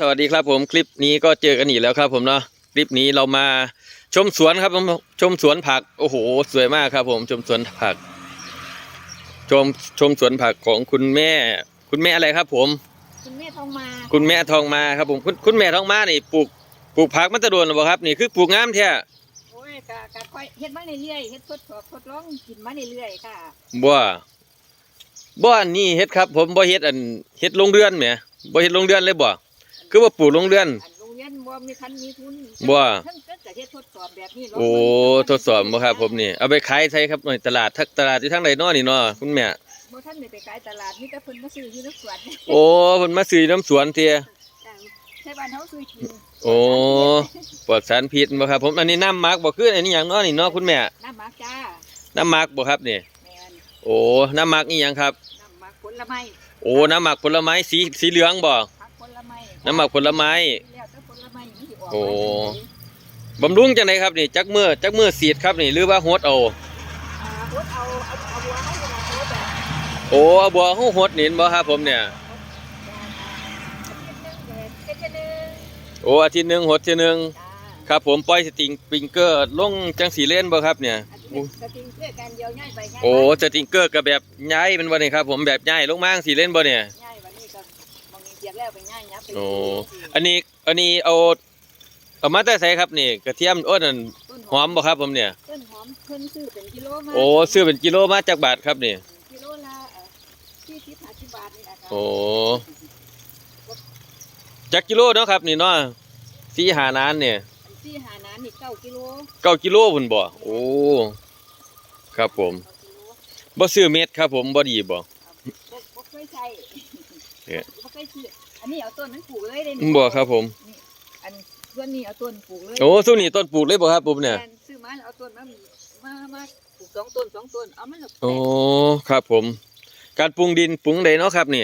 สวัสดีครับผมคลิปนี้ก็เจอกันอีกแล้วครับ ผมเนาะคลิปนี้เรามาชมสวนครับผมชมสวนผักโอ้โห สวยมากครับ ผมชมสวนผัก ชมชมสวนผักของคุณแม่ คุณแม่อะไรครับ ผม คุณแม่ทองมาคุณแม่ทองมาครับ ผมคุณคุณแม่ทองมานี่ปลูกปลูกผักมันจะโดนหรือเปล่าครับ นี่คือปลูกงามแท้โอ้ยกะกะค่อยเฮ็ดมาเรื่อยๆเฮ็ดทดสอบทดลองกินมาเรื่อยๆค่ะบ่บ่อันนี่เฮ็ดครับ ผมบ่เฮ็ดอันเฮ็ดโรงเรือนแหมบ่เฮ็ดโรงเรือนเลยบ่ คือว่าปลูกโรงเรือน อันโรงเรียนบ่มีคันมีทุนบ่ เพิ่นเพิ่นก็เฮ็ดทดสอบแบบนี้ลงโอ้มืทดสอบบ่ครับผมนี่เอาไปขายใช่ครับหน่อยตลาดทักตลาดที่ทางใดน้อนี่เนาะคุณแม่บ่ทันได้ไปขายตลาดมีแต่เพิ่นมาซื้ออยู่ในสวนโอ้เพิ่นมาซื้อน้ำสวนเทียใช่บ้านเฮาซื้อกินโอ้ปลอดสารพิษบ่ครับผมอันนี้น้ำหมักบ่คืออันนี้หยังเนาะนี่เนาะคุณแม่น้ำหมักจ้าน้ำหมักบ่ครับนี่ แม่นโอ้น้ำหมักอีหยังครับ น้ำหมักผลไม้โอ้น้ำหมักผลไม้สีสีเหลืองบ่ผักผลไม้ น้ำหมักผลไม้ แล้วแต่ผลไม้มันสิออกโอ้มาจังได๋บำรุงจังไดครับนี่จักมือจักมือสีดครับนี่หรือว่าหดเอาอ่าหดเอาเอาเอาบัวเฮาก็ได้เอาแบบโอ้เอาบัวเฮาหดนี่เห็นบ่ครับผมเนี่ยโอ้อาทิตย์หนึงหดเทื่อหนึงครับ ผมปล่อยสติงปิงเกอร์ลงจังสีเล่นบ่ครับเนี่ยสติงเพื่อการเดียวง่ายไปง่ายโอ้สติงเกอร์ก็แบบย้ายมันบ่นี่ครับ ผมแบบย้ายลงมาจังสีเล่นบ่เนี่ยง่ายวันนี้ก็ บางทีเสียแล้วไปง่ายยับไปโอ้อันนี้อันนี้เอาเอามาแต่ใส่ครับนี่กระเทียมโอ้นั่นหอมบ่ครับผมเนี่ยต้นหอมเพิ่นซื้อเป็นกิโลมาโอ้ซื้อเป็นกิโลมาจากบาทครับนี่กิโลละที่สิบห้าสิบบาทนี่แหละค่ะโอ้จักกิโลเนาะครับนี่เนาะสี่หานานเนี่ยที่หาน้ำนี่เก้ากิโลเก้ากิโลพุ่นบ่โอ้ครับผมบ่ซื้อเม็ดครับผมบ่ดีบ่บ่เคยใช้ เนี่ยบ่เคยซื้ออันนี้เอาต้นมันปลูกเลยเด้บ่ครับผม อันส่วนนี้เอาต้นปลูกเลยโอ้สู้นี่ต้นปลูกเลยบ่ครับผมเนี่ย แม่ซื้อมาแล้วเอาต้นมามามาปลูกสองต้นสองต้นเอามันแล้วโอ้ ครับผม การปรุงดินปรุงใดเนาะครับนี่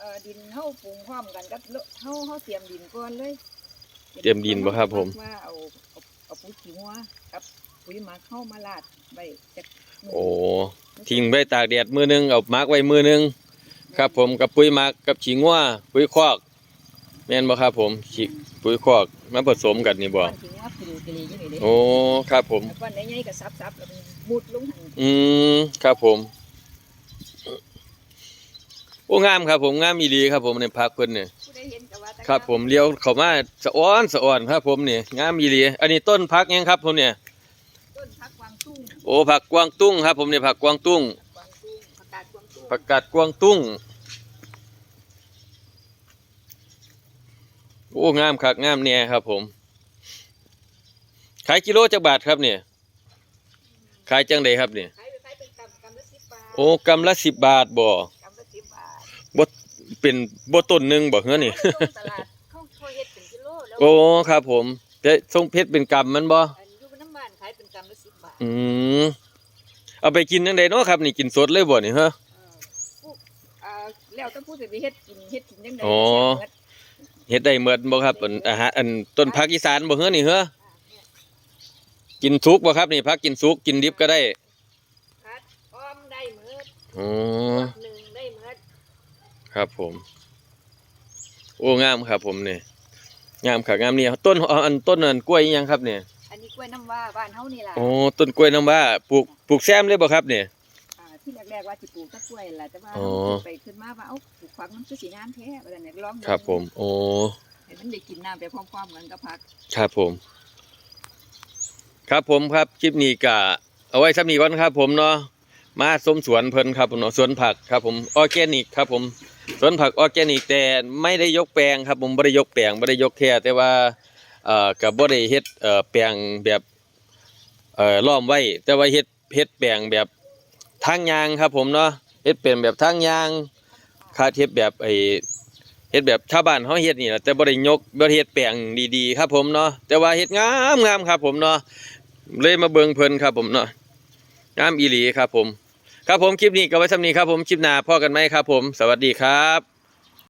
เอ่อดินเฮาปลูกพร้อมกันกับเลเฮาเฮาเตรียมดินก่อนเลยเตรียมดินบ่ครับผม ว่าเอาเอาเอาปุ๋ยขี้วัวกับปุ๋ยหมักเข้ามาลาดไว้จักมื้โอ้ ทิ้งไว้ตากแดดมือหนึงเอามาร์กไว้มือหนึง ครับผมกับปุ๋ยหมักกับฉีงัวปุ๋ยคอกแม่นบ่ครับผมฉีปุ๋ยคอกมาผสมกันนี่บ่ก้อนขี้วัวปลูกกะลีอยู่นี่เด้โอ้ครับผม แล้วก้อนใหญ่ๆก็ซับๆแล้วมันมุดลงหั่นอืมครับผม โอ้งามครับผมงามอีหลีครับผมในพักเพิ่นเนี่ยผู้ใดเห็นก็ว่าแต่ครับผมเลี้ยวเข้ามาสะอ้อนสะอ่อนครับผมนี่งามอีหลีอันนี้ต้นพักยังครับผมเนี่ยต้นผักกวางตุ้งโอ้ผักกวางตุ้งครับ ผมเนี่ยผักกวางตุ้ง ผักกาดกวางตุ้ง โอ้งามคักงามแน่ครับผม ขายกิโลจักบาทครับเนี่ย ขายจังไดครับเนี่ย ขายไปขายเป็นกำกำละ10บาทโอ้กำละสิบบาทบ่กำละ10บาทบ่เป็นบ่ต้นหนึงบ่เฮือนี่โอ้ยตลาดเขาเขาเฮ็ดเป็นกิโลแล้วโอ้ครับผมแต่ทรงเพชรเป็นกำมันบ่ อันอยู่บนน้ำบ้านขายเป็นกำละ10บาท อืม เอาไปกินจังไดเนาะครับ นี่กินสดเลยบ่นี่ฮะเออปลูกอ่า แล้วต้องพูดสิไปเฮ็ดกินเฮ็ดกินจังได๋อ๋อเฮ็ดได้หมดบ่ครับอันอาหารอันต้นผักอีสานบ่เฮือนี่เฮ้อกินสุกบ่ครับนี่ผักกินสุกกินดิบก็ได้ผัดอ้อมได้หมดอ๋อหนึ่งได้หมดครับผม โอ้งามครับ ผมนี่งามค่ะงามนี่ต้นอ๋ออันต้นอันกล้วยอีหยังครับเนี่ยอันนี้กล้วยน้ำว้าบ้านเฮานี่ล่ะโอ้ต้นกล้วยน้ำว้าปลูกปลูกแซมเลยบ่ครับเนี่ยอ่า ที่แรกๆว่าสิปลูกตะกล้วยล่ะแต่ว่าอ๋อเราขึ้นไปขึ้นมาว่าเอ้าปลูกฝักมันคือสิงามแท้ว่าซั่นเนี่ยลองดูครับผม โอ้ให้มันได้กินน้ำไปพร้อมๆกันกับผัก ครับผม ครับผมครับคลิปนี้ก็เอาไว้สักนี้ก่อนครับผมเนาะมาสมสวนเพิ่นครับผมเนาะสวนผักครับผมออร์แกนิกครับผมสวนผักออร์แกนิกแต่ไม่ได้ยกแปลงครับผมไม่ได้ยกแปลงไม่ได้ยกแค่แต่ว่าเอ่อกับบ่ได้เฮ็ดเอ่อแปลงแบบเอ่อล้อมไว้ แต่ว่าเฮ็ดเฮ็ดแปลงแบบ ทางยางครับผมเนาะเฮ็ดเป็นแบบทางยางคาดเทปแบบไอ้เฮ็ดแบบชาวบ้านเขาเฮ็ดนี่แหละแต่บริยกบริเฮ็ดแปลงดีๆครับผมเนาะแต่ว่าเฮ็ดงามงามครับผมเนาะเลยมาเบิงเพลินครับผมเนาะงามอีหลีครับผม ครับผมคลิปนี้ก็ไว้สำนี้ครับผมคลิปหน้าพ่อกันไหมครับผม สวัสดีครับ